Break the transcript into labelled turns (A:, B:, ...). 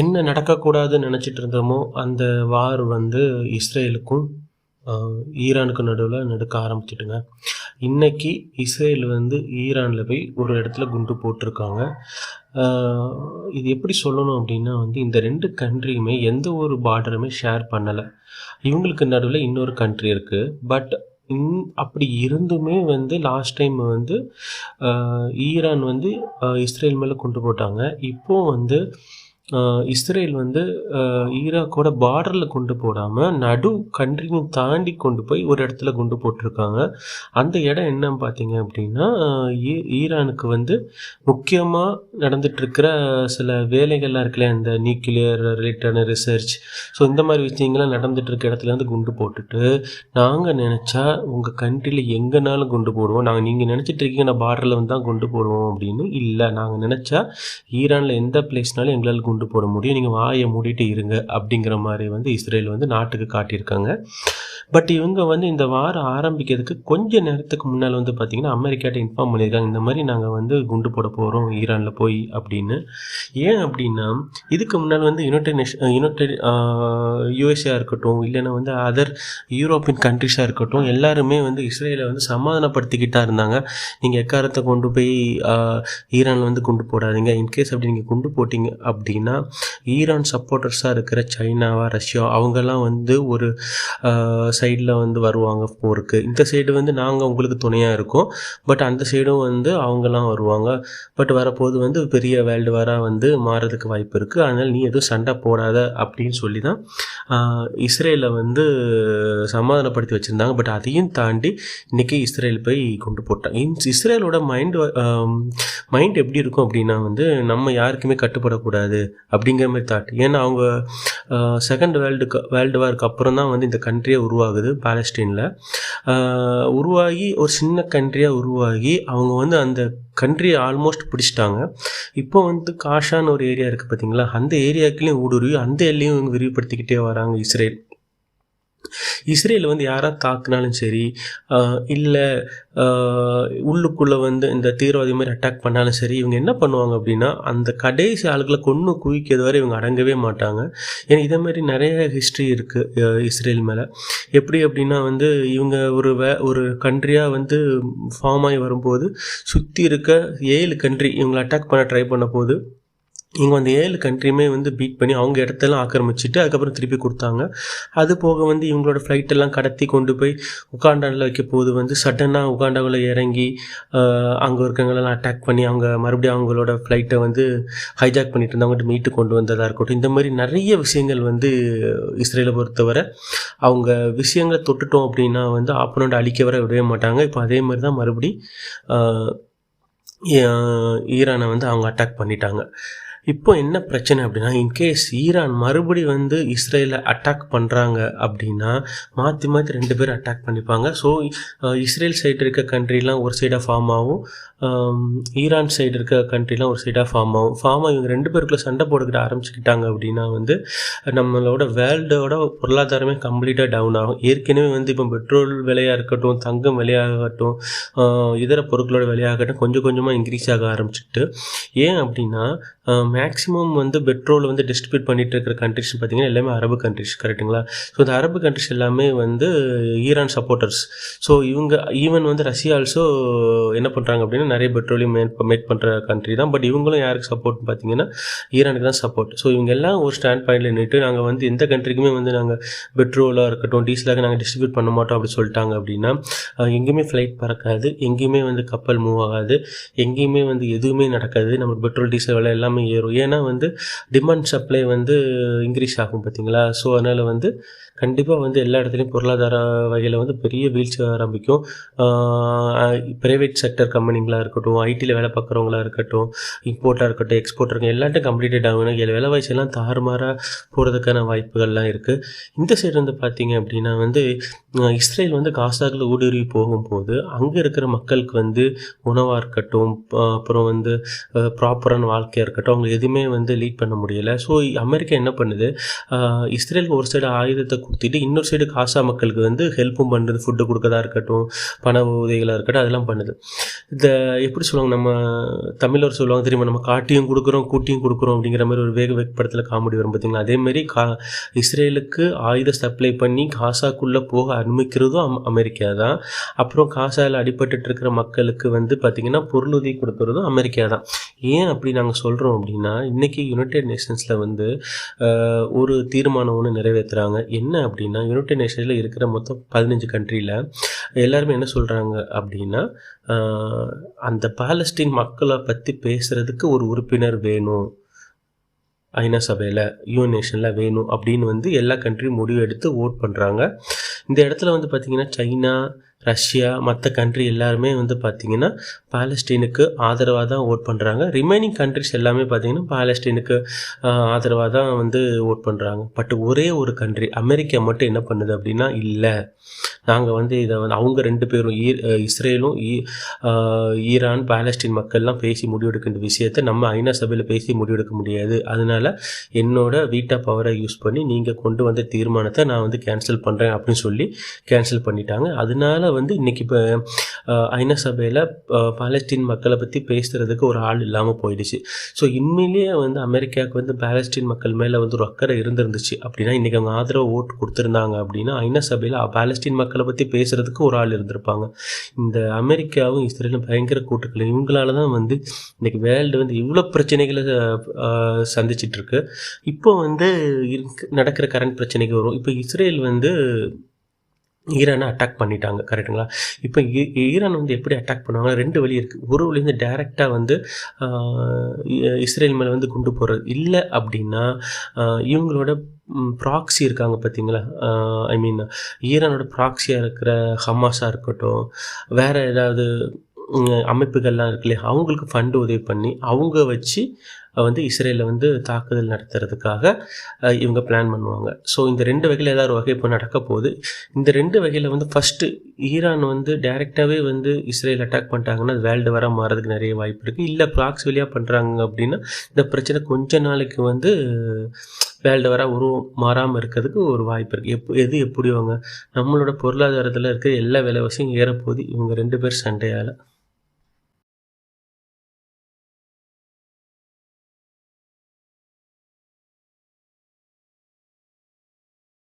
A: என்ன நடக்கக்கூடாதுன்னு நினச்சிட்டு இருந்தோமோ அந்த வார் வந்து இஸ்ரேலுக்கும் ஈரானுக்கும் நடுவில் நடக்க ஆரம்பிச்சிட்டுங்க. இன்றைக்கி இஸ்ரேல் வந்து ஈரானில் போய் ஒரு இடத்துல குண்டு போட்டிருக்காங்க. இது எப்படி சொல்லணும் அப்படின்னா வந்து இந்த ரெண்டு கண்ட்ரியுமே எந்த ஒரு பார்டருமே ஷேர் பண்ணலை. இவங்களுக்கு நடுவில் இன்னொரு கண்ட்ரி இருக்குது பட் இன் அப்படி இருந்துமே வந்து லாஸ்ட் டைம் வந்து ஈரான் வந்து இஸ்ரேல் மேலே கொண்டு போட்டாங்க. இப்போ வந்து இஸ்ரேல் வந்து ஈராக்கோட பார்டரில் கொண்டு போடாமல் நடு கண்ட்ரியும் தாண்டி கொண்டு போய் ஒரு இடத்துல கொண்டு போட்டிருக்காங்க. அந்த இடம் என்னன்னு பார்த்தீங்க அப்படின்னா ஈ- ஈரானுக்கு வந்து முக்கியமாக நடந்துட்டுருக்கிற சில வேலைகள்லாம் இருக்குல்ல இந்த நியூக்ளியர் ரிலேட்டடான ரிசர்ச் ஸோ இந்த மாதிரி விஷயங்கள்லாம் நடந்துட்டுருக்க இடத்துல வந்து குண்டு போட்டுட்டு நாங்கள் நினச்சா உங்கள் கண்ட்ரியில் எங்கேனாலும் குண்டு போடுவோம். நாங்கள் நீங்கள் நினச்சிட்டு இருக்கீங்க நான் பார்டரில் வந்து தான் குண்டு போடுவோம் அப்படின்னு இல்லை. நாங்கள் நினச்சா ஈரானில் எந்த பிளேஸ்னாலும் எங்களால் குண்டு போட முடியும். நீங்கள் வாயை மூடிட்டு இருங்க அப்படிங்கிற மாதிரி வந்து இஸ்ரேல் வந்து நாட்டுக்கு காட்டியிருக்காங்க. பட் இவங்க வந்து இந்த வாரம் ஆரம்பிக்கிறதுக்கு கொஞ்ச நேரத்துக்கு முன்னால் வந்து பார்த்திங்கன்னா அமெரிக்காட்ட இன்ஃபார்ம் பண்ணியிருக்காங்க. இந்த மாதிரி நாங்கள் வந்து குண்டு போட போகிறோம் ஈரானில் போய் அப்படின்னு. ஏன் அப்படின்னா இதுக்கு முன்னால் வந்து யுனைடெட் நேஷன் யுனைடெட் யூஎஸ்ஏ இருக்கட்டும் இல்லைன்னா வந்து அதர் யூரோப்பியன் கண்ட்ரிஸாக இருக்கட்டும் எல்லாருமே வந்து இஸ்ரேலை வந்து சமாதானப்படுத்திக்கிட்டா இருந்தாங்க. நீங்கள் எக்காரத்தை கொண்டு போய் ஈரானில் வந்து குண்டு போடாதீங்க. இன்கேஸ் அப்படி நீங்கள் குண்டு போட்டிங்க அப்படின்னா ஈரான் சப்போர்ட்டர்ஸாக இருக்கிற சைனாவா ரஷ்யா அவங்கெல்லாம் வந்து ஒரு சைடில் வந்து வருவாங்க போருக்கு. இந்த சைடு வந்து நாங்கள் உங்களுக்கு துணையாக இருக்கோம். பட் அந்த சைடும் வந்து அவங்கெல்லாம் வருவாங்க. பட் வரப்போது வந்து பெரிய வேர்ல்டு வாராக வந்து மாறதுக்கு வாய்ப்பு இருக்குது அதனால் நீ எதுவும் சண்டை போடாத அப்படின்னு சொல்லி தான் இஸ்ரேலை வந்து சமாதானப்படுத்தி வச்சுருந்தாங்க. பட் அதையும் தாண்டி இன்றைக்கி இஸ்ரேல் போய் கொண்டு போட்டாங்க. இஸ்ரேலோட மைண்டு மைண்ட் எப்படி இருக்கும் அப்படின்னா வந்து நம்ம யாருக்குமே கட்டுப்படக்கூடாது. அப்படிங்கிற மாதிரி தாட் ஏன்னா அவங்க செகண்ட் வேர்ல்டு வேர்ல்டு வார்க்கு அப்புறம் தான் வந்து இந்த கண்ட்ரியே உருவாகுது பாலஸ்டீனில் உருவாகி ஒரு சின்ன கண்ட்ரியாக உருவாகி அவங்க வந்து அந்த கண்ட்ரியை ஆல்மோஸ்ட் பிடிச்சிட்டாங்க. இப்போ வந்து காஷான்னு ஒரு ஏரியா இருக்குது பார்த்தீங்களா அந்த ஏரியாக்குலேயும் ஊடுருவி அந்த எல்லையும் இவங்க விரிவுபடுத்திக்கிட்டே வராங்க இஸ்ரேல். இஸ்ரேல் வந்து யாராக தாக்குனாலும் சரி இல்லை உள்ளுக்குள்ளே வந்து இந்த தீவிரவாதி மாதிரி அட்டாக் பண்ணாலும் சரி இவங்க என்ன பண்ணுவாங்க அப்படின்னா அந்த கடைசி ஆளுகளை கொன்று குவிக்கிறது வரை இவங்க அடங்கவே மாட்டாங்க. ஏன்னா இதே மாதிரி நிறைய ஹிஸ்ட்ரி இருக்குது இஸ்ரேல் மேலே. எப்படி அப்படின்னா வந்து இவங்க ஒரு வே ஒரு கண்ட்ரியாக வந்து ஃபார்ம் ஆகி வரும்போது சுற்றி இருக்க ஏழு கண்ட்ரி இவங்களை அட்டாக் பண்ண ட்ரை பண்ண போது இங்கே அந்த ஏழு கண்ட்ரியுமே வந்து பீட் பண்ணி அவங்க இடத்தெல்லாம் ஆக்கிரமிச்சிட்டு அதுக்கப்புறம் திருப்பி கொடுத்தாங்க. அது போக வந்து இவங்களோட ஃப்ளைட்டெல்லாம் கடத்தி கொண்டு போய் உகாண்டாவில் வைக்க போது வந்து சடனாக உகாண்டாவில் இறங்கி அங்கே இருக்கவங்களெல்லாம் அட்டாக் பண்ணி அவங்க மறுபடியும் அவங்களோட ஃப்ளைட்டை வந்து ஹைஜாக் பண்ணிட்டு இருந்தவங்ககிட்ட மீட்டு கொண்டு வந்ததாக இருக்கட்டும். இந்த மாதிரி நிறைய விஷயங்கள் வந்து இஸ்ரேலை பொறுத்தவரை அவங்க விஷயங்களை தொட்டுட்டோம் அப்படின்னா வந்து ஆப்பனோட அழிக்க வர விடவே மாட்டாங்க. இப்போ அதே மாதிரி தான் மறுபடி ஈரானை வந்து அவங்க அட்டாக் பண்ணிட்டாங்க. இப்போ என்ன பிரச்சனை அப்படின்னா இன்கேஸ் ஈரான் மறுபடி வந்து இஸ்ரேலை அட்டாக் பண்ணுறாங்க அப்படின்னா மாற்றி மாற்றி ரெண்டு பேரும் அட்டாக் பண்ணிப்பாங்க. ஸோ இஸ்ரேல் சைடு இருக்க கண்ட்ரிலாம் ஒரு சைடாக ஃபார்ம் ஆகும். ஈரான் சைடு இருக்க கண்ட்ரிலாம் ஒரு சைடாக ஃபார்ம் ஆகும். ஃபார்ம் ஆகி இவங்க ரெண்டு பேருக்குள்ளே சண்டை போட்டுக்கிட்ட ஆரம்பிச்சுக்கிட்டாங்க அப்படின்னா வந்து நம்மளோட வேர்ல்டோட பொருளாதாரமே கம்ப்ளீட்டாக டவுன் ஆகும். ஏற்கனவே வந்து இப்போ பெட்ரோல் விலையாக இருக்கட்டும் தங்கம் விலையாகட்டும் இதர பொருட்களோட விலையாகட்டும் கொஞ்சம் கொஞ்சமாக இன்க்ரீஸ் ஆக ஆரம்பிச்சிட்டு ஏன் அப்படின்னா மேக்ஸிமம் வந்து பெட்ரோல் வந்து டிஸ்ட்ரிபியூட் பண்ணிட்டு இருக்கிற கண்ட்ரிஸ் பார்த்தீங்கன்னா எல்லாமே அரபு கண்ட்ரிஸ் கரெக்ட்டுங்களா ஸோ இந்த அரபு கண்ட்ரிஸ் எல்லாமே வந்து ஈரான் சப்போர்ட்டர்ஸ் ஸோ இவங்க ஈவன் வந்து ரஷ்யா ஆல்சோ என்ன பண்ணுறாங்க அப்படின்னா நிறைய பெட்ரோலியம் மேட் மேக் பண்ணுற கண்ட்ரி தான். பட் இவங்களும் யாருக்கு சப்போர்ட் பார்த்தீங்கன்னா ஈரானுக்கு தான் சப்போர்ட் ஸோ இவங்க எல்லாம் ஒரு ஸ்டாண்ட் பாயிண்டில் நின்றுட்டு நாங்கள் வந்து எந்த கண்ட்ரிக்குமே வந்து நாங்கள் பெட்ரோலாக இருக்கட்டும் டீசலாக நாங்கள் டிஸ்ட்ரிபியூட் பண்ண மாட்டோம் அப்படி சொல்லிட்டாங்க அப்படின்னா எங்கேயுமே ஃப்ளைட் பறக்காது. எங்கேயுமே வந்து கப்பல் மூவ் ஆகாது. எங்கேயுமே வந்து எதுவுமே நடக்காது. நம்ம பெட்ரோல் டீசல் விலை எல்லாமே ஏறும். ஏன்னா வந்து டிமாண்ட் சப்ளை வந்து இன்க்ரீஸ் ஆகும் பார்த்தீங்களா? ஸோ அதனால் வந்து கண்டிப்பாக வந்து எல்லா இடத்துலையும் பொருளாதார வகையில் வந்து பெரிய வீழ்ச்சி ஆரம்பிக்கும். ப்ரைவேட் செக்டர் கம்பெனிங்களாக இருக்கட்டும் ஐடியில் வேலை பார்க்குறவங்களா இருக்கட்டும் இம்போர்ட்டாக இருக்கட்டும் எக்ஸ்போர்ட்டாக இருக்கட்டும் எல்லாத்தையும் கம்ப்ளீட்டட் ஆகும். வேலை எல்லாம் தாறுமாறாக போகிறதுக்கான வாய்ப்புகள்லாம் இருக்குது இந்த சைடு வந்து பார்த்தீங்க அப்படின்னா வந்து இஸ்ரேல் வந்து காசாக்கில் ஊடுருவி போகும்போது அங்கே இருக்கிற மக்களுக்கு வந்து உணவாக இருக்கட்டும் அப்புறம் வந்து ப்ராப்பரான வாழ்க்கையாக இருக்கட்டும் அவங்க எதுவுமே வந்து லீட் பண்ண முடியலை. ஸோ அமெரிக்கா என்ன பண்ணுது? இஸ்ரேலுக்கு ஒரு சைடு ஆயுதத்தை கொடுத்துட்டு இன்னொரு சைடு காசா மக்களுக்கு வந்து ஹெல்ப்பும் பண்ணுறது ஃபுட்டு கொடுக்கறதா இருக்கட்டும் பண உதவிகளாக இருக்கட்டும் அதெல்லாம் பண்ணுது. இந்த எப்படி சொல்லுவாங்க நம்ம தமிழர் சொல்லுவாங்க தெரியுமா? நம்ம காட்டியும் கொடுக்குறோம் கூட்டியும் கொடுக்குறோம் அப்படிங்கிற மாதிரி ஒரு வேக வேக படத்தில் காமெடி வரும் பார்த்தீங்களா அதேமாரி கா இஸ்ரேலுக்கு ஆயுத சப்ளை பண்ணி காசாக்குள்ளே போக அனுமதிக்கிறதும் அம் அமெரிக்கா தான். அப்புறம் காசாவில் அடிபட்டு இருக்கிற மக்களுக்கு வந்து பார்த்திங்கன்னா பொருளுதவி கொடுக்கறதும் அமெரிக்கா தான். ஏன் அப்படி நாங்கள் சொல்கிறோம் அப்படின்னா இன்றைக்கி யுனைடெட் நேஷன்ஸில் வந்து ஒரு தீர்மானம் ஒன்று நிறைவேற்றுறாங்க என்ன அப்படின்னா யுனைடெட் நேஷன்ஸில் இருக்கிற மொத்தம் பதினஞ்சு கண்ட்ரியில் எல்லாருமே என்ன சொல்கிறாங்க அப்படின்னா அந்த பாலஸ்டீன் மக்களை பற்றி பேசுகிறதுக்கு ஒரு உறுப்பினர் வேணும். ஐநா சபையில் யூஎன் நேஷனில் வேணும் அப்படின்னு வந்து எல்லா கண்ட்ரியும் முடிவு எடுத்து ஓட் பண்ணுறாங்க இந்த இடத்துல வந்து பார்த்திங்கன்னா சைனா ரஷ்யா மற்ற கண்ட்ரி எல்லாருமே வந்து பார்த்திங்கன்னா பாலஸ்டீனுக்கு ஆதரவாக தான் ஓட் பண்ணுறாங்க ரிமைனிங் கண்ட்ரிஸ் எல்லாமே பார்த்திங்கன்னா பாலஸ்டீனுக்கு ஆதரவாக தான் வந்து ஓட் பண்ணுறாங்க பட் ஒரே ஒரு கண்ட்ரி அமெரிக்கா மட்டும் என்ன பண்ணுது அப்படின்னா இல்லை. நாங்கள் வந்து இதை வந்து அவங்க ரெண்டு பேரும் ஈ இஸ்ரேலும் ஈ ஈரான் பாலஸ்டீன் மக்கள்லாம் பேசி முடிவெடுக்கின்ற விஷயத்தை நம்ம ஐநா சபையில் பேசி முடிவெடுக்க முடியாது. அதனால் என்னோட வீட்டா பவரை யூஸ் பண்ணி நீங்கள் கொண்டு வந்த தீர்மானத்தை நான் வந்து கேன்சல் பண்ணுறேன் அப்படின்னு சொல்லி கேன்சல் பண்ணிட்டாங்க. அதனால வந்து இன்னைக்கு இப்போ ஐநா சபையில் பாலஸ்டீன் மக்களை பற்றி பேசுகிறதுக்கு ஒரு ஆள் இல்லாமல் போயிடுச்சு. ஸோ உண்மையிலேயே வந்து அமெரிக்காவுக்கு வந்து பாலஸ்டீன் மக்கள் மேலே வந்து ஒரு அக்கறை இருந்திருந்துச்சு அப்படின்னா இன்றைக்கி அவங்க ஆதரவு ஓட்டு கொடுத்துருந்தாங்க அப்படின்னா ஐநா சபையில் பாலஸ்டீன் மக்களை பற்றி பேசுகிறதுக்கு ஒரு ஆள் இருந்திருப்பாங்க. இந்த அமெரிக்காவும் இஸ்ரேலும் பயங்கர கூட்டுக்கள் இவங்களால தான் வந்து இன்றைக்கி வேர்ல்டு வந்து இவ்வளோ பிரச்சனைகளை சந்திச்சிட்ருக்கு இப்போ வந்து நடக்கிற கரண்ட் பிரச்சனைக்கு வரும். இப்போ இஸ்ரேல் வந்து ஈரானை அட்டாக் பண்ணிட்டாங்க கரெக்டுங்களா இப்போ ஈ- ஈரான் வந்து எப்படி அட்டாக் பண்ணுவாங்க? ரெண்டு வழி இருக்குது ஒரு வழி டைரெக்டாக வந்து இ- இஸ்ரேல் மேலே வந்து கொண்டு போகிறது இல்லை அப்படின்னா இவங்களோட ப்ராக்ஸி இருக்காங்க பார்த்தீங்களா ஐ மீன் ஈரானோட ப்ராக்ஸியாக இருக்கிற ஹமாஸாக இருக்கட்டும் வேறு ஏதாவது அமைப்புகள்லாம் இருக்கு இல்லையா? அவங்களுக்கு ஃபண்டு உதவி பண்ணி அவங்க வச்சு வந்து இஸ்ரேலில் வந்து தாக்குதல் நடத்துறதுக்காக இவங்க பிளான் பண்ணுவாங்க. ஸோ இந்த ரெண்டு வகையில் ஏதாவது ஒரு வகை இப்போ நடக்க போகுது. இந்த ரெண்டு வகையில் வந்து ஃபஸ்ட்டு ஈரான் வந்து டைரெக்டாகவே வந்து இஸ்ரேல் அட்டாக் பண்ணிட்டாங்கன்னா அது வேர்ல்டு வர மாறதுக்கு நிறைய வாய்ப்பு இருக்குது இல்லை ப்ராக்ஸ் வழியாக பண்ணுறாங்க அப்படின்னா இந்த பிரச்சனை கொஞ்ச நாளைக்கு வந்து வேர்ல்டு வர உருவம் மாறாமல் இருக்கிறதுக்கு ஒரு வாய்ப்பு இருக்குது எப்போ எது எப்படி அவங்க நம்மளோட பொருளாதாரத்தில் இருக்கிற எல்லா விலைவாசியும் ஏறப்போகுது. இவங்க ரெண்டு பேர் சண்டையால்.